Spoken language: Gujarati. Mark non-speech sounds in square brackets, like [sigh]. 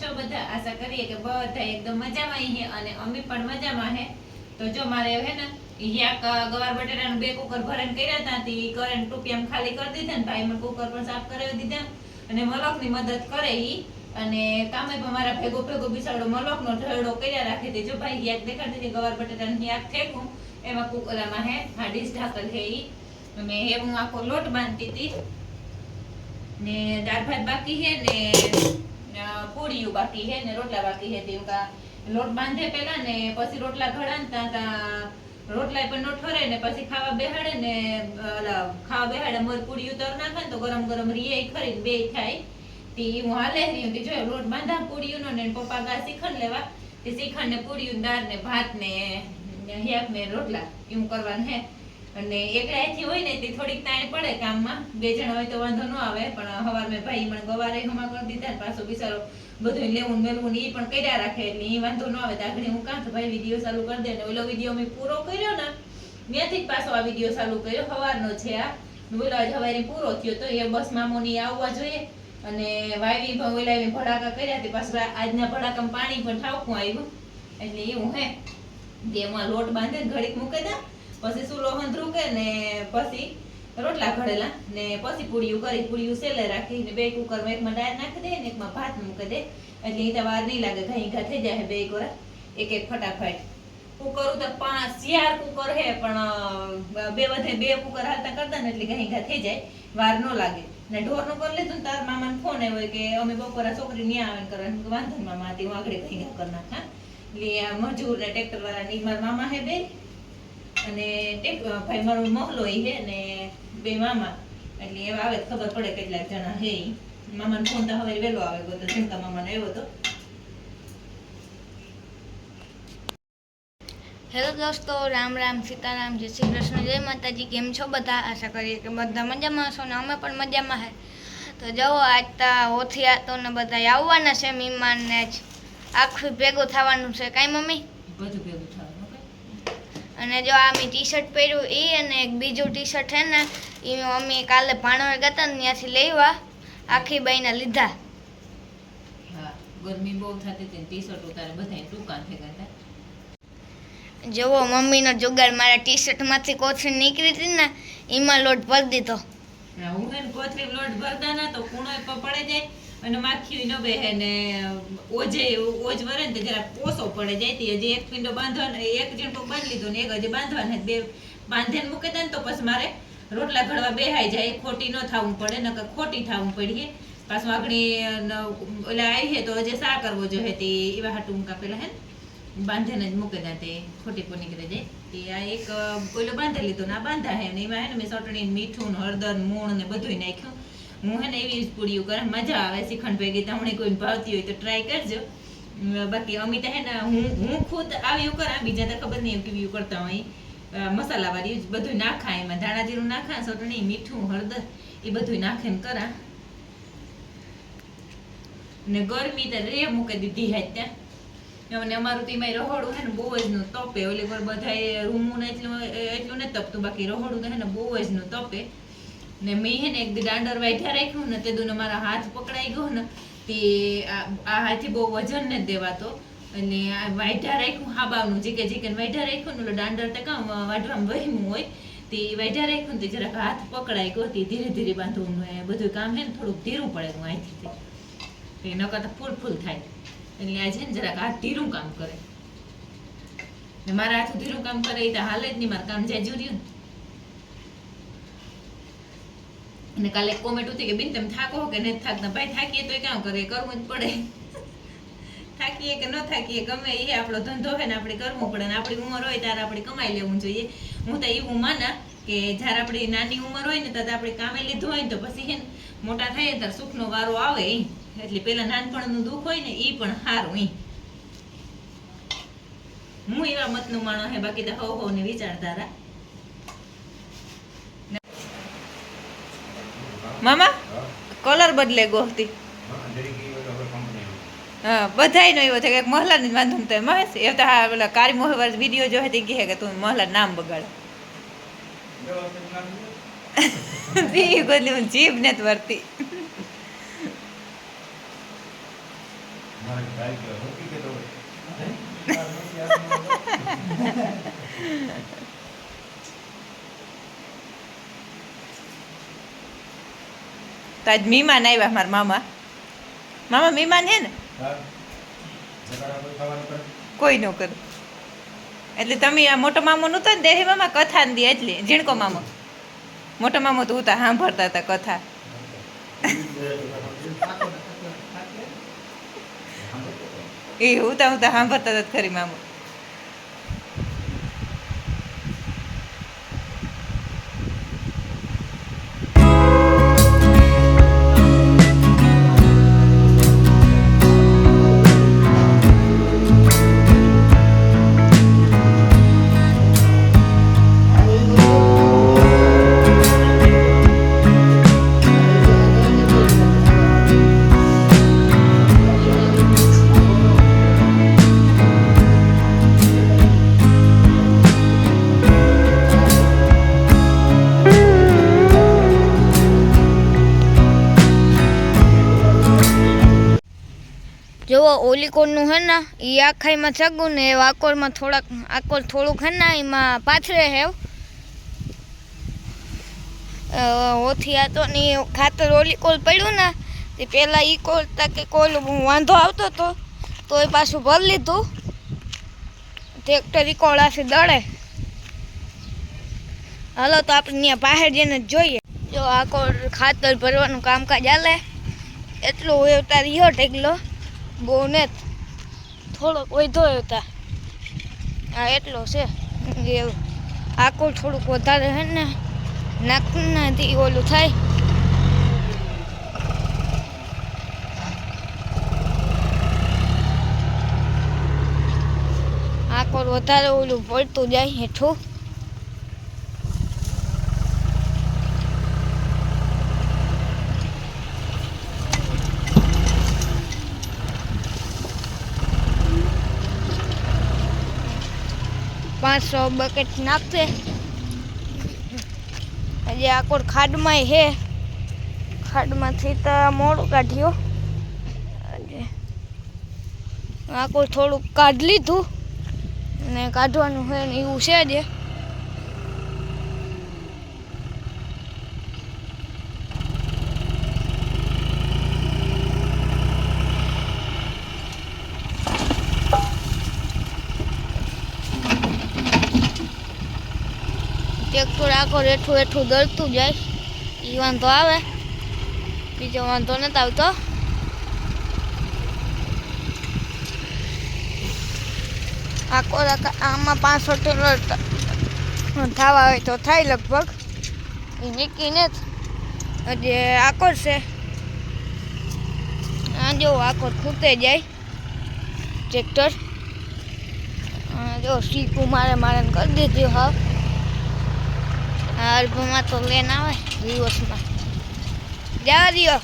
છો બધા આશા કરીએ કે બધા એકદમ મજામાં હે અને અમે પણ મજામાં હે. તો જો મારે હે ને યાક ગવાર બટેટાનું બે કુકર ભરણ કર્યા હતા તે કરીને ટૂંકી આમ ખાલી કરી દીધા ને ભાઈ મને કુકર પણ સાફ કરાવી દીધા. અને મલકની મદદ કરે ઈ. અને કામે પણ મારા ભેગો ભેગો બિસાડો મલકનો ઢળડો કર્યા રાખે તે. જો ભાઈ યાક દેખાડતી હતી ગવાર બટેટાની યાક ફેંકું, એમાં કુકરામાં હે હાડીસ ઢાકલ હે ઈ. અને હે હું આખો લોટ બાંધતી હતી. ને દાળ ભાત બાકી છે ને પૂરીઓ બાકી હે ને રોટલા બાકી હે તે કા લોટ બાંધે પેલા ને પછી રોટલા ઘડા તા રોટલા પણ નો ઠરે ને પછી ખાવા બેહાડે ને ખાવા બેહાડે, મોર પૂરીઓ તર નાખે તો ગરમ ગરમ રીએ ખરી બે થાય. તે હું હાલે રહી હતી, જો લોટ બાંધા પૂરીઓનો ને પપ્પા ગા શીખણ લેવા, તે શીખણ ને પૂરીઓ દાળ ને ભાત ને હેક ને રોટલા એવું કરવાનું હે. અને એકલાથી હોય ને તે થોડીક તાણ પડે કામમાં. બે જણા હોય તો વાંધો ન આવે, પણ હવાર મેં ભાઈ મને ગવારે હમા કરી દીધા ને પાછો બિચારો બધું લેવું મેળવું ને એ પણ કર્યા રાખે એટલે ઈ વાંધો ન આવે. દાગડી હું કાં ભાઈ વીડિયો ચાલુ કરી દે ને ઓલો વીડિયો મેં પૂરો કર્યો ને, ત્યાંથી જ પાછો આ વીડિયો ચાલુ કર્યો. હવારનો છે આ. બોલો આજ હવારે પૂરો થયો તો એ બસ મામોની આવવા જોઈએ. અને વાયવી પણ ઓલા ભડાકા કર્યા તે પાછું આજના ભડાકામાં પાણી પણ ઠાવકું આવ્યું. એટલે એવું હે. તેમાં લોટ બાંધે ઘડીક મૂકી દે. પછી સુલો હંધરું કે ને પછી રોટલા ઘડેલા ને પછી પૂરીયું કરી પૂરીયું સેલે રાખી ને બે કુકરમાં એકમાં દાળ નાખી દે ને એકમાં ભાત મૂકી દે. એટલે એ વાર નહીં લાગે ઘણી ઘા થઈ જાય બે કોરા, એક એક ફટાફટ. કુકર તો પાંચ, ચાર કુકર હે, પણ બે બધે બે કુકર હાલતા કરતા ને એટલે ઘણી ઘા થઈ જાય, વાર ન લાગે. ને ઢોરનું કરી લીધું ને તાર મામાને ફોન આવ્યો કે અમે બપોરા છોકરી ન્યા આવે ને કરે મેં કીધું, વાંધો નહીં મામા હતી હું આગળ ઘણી ઘા કરી નાખા એટલે મજૂર ને ટ્રેક્ટર વાળા ની મારા મામા હે બે. અને તે ભાઈ મારો મહલો ઈ હે ને બે મામા. એટલે એવા આવે ખબર પડે કેટલાક જણા હે મામાનો ફોન તો હવે વહેલો આવે ગયો તો ઝુમકા મામાનો આવ્યો હતો હેલો દોસ્તો રામ રામ સીતારામ જય શ્રી કૃષ્ણ જય માતાજી કેમ છો બધા? આશા કરીએ કે બધા મજામાં હશો ને અમે પણ મજામાં હે. તો જવો આજ તા ઓથી આતો ને બધા આવવાના છે મહેમાન ને જ. આખું ભેગું થવાનું છે કાંઈ મમ્મી? બધું અને જો આ મેં ટી શર્ટ પહેર્યું એ અને એક બીજું ટી શર્ટ છે ને એ મમ્મી કાલે ભાણવડ ગયા હતા ને ત્યાંથી લેવા આખી બાઈના લીધા. ગરમી બહુ થતી હતી ટી શર્ટ ઉતારે બધા ટૂંકા થઈ ગયા હતા. જુઓ મમ્મીનો જુગાડ મારા ટી શર્ટમાંથી કોથળી નીકળી હતી ને એમાં લોટ ભરી દીધો. હું કોથળી લોટ ભરતા ના તો કૂણો પડે જાય. અને માખી ન બેહે ને ઓજે, ઓજ વરે ને જરા પોસો પડે. જાય તે હજી એક પિંડો બાંધવાનો એક ઝીણકો બાંધી લીધો ને, એક હજી બાંધવાના બે બાંધીને મૂકે ને તો પછી મારે રોટલા ઘડવા બેહાઈ જાય. ખોટી ન થવું પડે, નકર ખોટી થવું પડીએ. પાછું આગળ ઓલા આવી તો હજી સા કરવો જોઈએ તે, એવા હાટું પેલા હે ને, બાંધીને જ મૂકે દે તે, ખોટી પણ નીકળી જાય. તે આ એક ઓલો બાંધી લીધો ને બાંધા હે ને, એમાં હે ને મેં ચટણી મીઠું હળદર ને મૂણ ને બધું નાખ્યું. હું હે ને એવી જ પૂરીઓ કરે, મજા આવે શ્રીખંડ ભેગી તમને કોઈ ભાવતી હોય તો ટ્રાય કરજો. બાકી અમિતા હે ને, હું હું ખુદ આવી કરા, બીજા તો ખબર નહીં કેવી કરતા હોય. મસાલાવાળી જ બધું નાખા એમાં, ધાણા જીરું નાખા, ચટણી, મીઠું, હળદર, એ બધું નાખીને કરા. ને ગરમી તો રે મૂકી દીધી હે ત્યાં. અને અમારું તો એમાં રહોડું હે ને, બહુ જ નું તપે. ઓલી પર બધાય રૂમું ને એટલું એટલું ને તપતું, બાકી રહોડું તો હે ને, બહુ જ નું તપે. ને મેં હે ને એક દાંડર વાઢ્યા રાખ્યું ને તે દુને મારા હાથ પકડાઈ ગયો ને તે આ હાથે બહુ વજન ને દેવાતો. અને આ વાઢ્યા રાખ્યું હાબાનું જીકે જીકે ને વાઢ્યા રાખ્યું ને દાંડર તો કામ વાઢવામાં વહેમું હોય. તે વાઢ્યા રાખ્યું તે જરાક હાથ પકડાઈ ગયો તે ધીરે ધીરે બાંધવું બધું કામ હે ને થોડુંક ધીરું પડે હું અહીંથી. તે નકર તો ફૂલ ફૂલ થાય. એટલે આ છે ને જરાક હાથ ધીરું કામ કરે. મારા હાથ ધીરું કામ કરે એ તો હાલે જ નહીં, મારું કામ જાજુ રહ્યું ને. અને કાલે એક કોમેન્ટ હતી કે, બેન, તમે થાકો કે નથી થાકતા? ભાઈ, થાકીએ તો ક્યાં કરે? કરવું જ પડે. [laughs] થાકીએ કે ન થાકીએ, ગમે એ આપણો ધંધો હોય ને આપણે કરવું પડે ને આપણી ઉંમર હોય ત્યારે આપણે કમાઈ લેવું જોઈએ. હું તો એવું માના કે જ્યારે આપણી નાની ઉંમર હોય ને ત્યારે આપણે કામે લીધું હોય ને તો પછી હે મોટા થાય ત્યારે સુખનો વારો આવે. એટલે પેલા નાનપણનું દુઃખ હોય ને એ પણ સારું એ હું એવા મતનું માણો હે, બાકી તો હો હો ને વિચારધારા. મામા કલર બદલે ગોહતી હા બધાય નો એવો છે કે મહલા ને વાંધો તો મહેશ એ તો હા પેલા કારી મોહવાર વીડિયો જો હતી કહે કે તું મહલા નામ બગાડ. [laughs] ઈ ગોદલી હું જીભ ને જ વર્તી મારે [laughs] ગાય કે હોકી કે તો આજ મહેમાન આવ્યા મારા મામા. મામા મહેમાન હે ને? કોઈ? ન કરે. એટલે તમે આ મોટો મામો નહોતો ને દેહી મામા કથા ને દે એટલે ઝીણકો મામો. મોટો મામો તો ઉતા સાંભળતા હતા કથા. એ ઉતા ઉતા સાંભળતા હતા ખરી મામો. જુઓ, ઓલીકોડનું હે ને એ આખાઈમાં ચગું ને એ આકોરમાં થોડાક આકોર થોડુંક હે ને, એમાં પાથરે હેવ ઓથી આ તો ને ખાતર ઓલીકોલ પડ્યું ને, તે પહેલાં ઈ કોલતા કે કોલ વાંધો આવતો હતો તો એ પાછું ભરી લીધું. ટ્રેક્ટર ઈકોળ કોળાથી દળે. હાલો તો આપણે ત્યાં બહાર જઈને જ જોઈએ. જો આ કોળ ખાતર ભરવાનું કામકાજ ચાલે એટલું વેવતા રહ્યો ટેકલો બહુ ને થોડોક વધો હતા આ એટલો છે. એવું આકુલ થોડુંક વધારે હે ને નાખનાથી ઓલું થાય. આકોર વધારે ઓલું પડતું જાય હેઠું. પાંચસો બકેટ નાખશે. હજી આકોર ખાડમાં હે? ખાડમાંથી તો મોડું કાઢ્યો. આકોર થોડુંક કાઢ લીધું. ને કાઢવાનું હોય ને એવું છે જ ટ્રેક્ટર આખો રેઠું રેઠું દળતું જાય. એ વાંધો આવે. બીજો વાંધો નથી આવતો. આખો આમાં પાંચસો ટેલર થવા હોય તો થાય લગભગ. એ નીકળીને જ. જે આખો છે. આ જો આખો ખૂટે જાય. ટ્રેક્ટર. જો સીકું મારે મારે કરી દીધું હા આ અલ્પમાં તો લેન આવે દિવસમાં. જવા દ્યો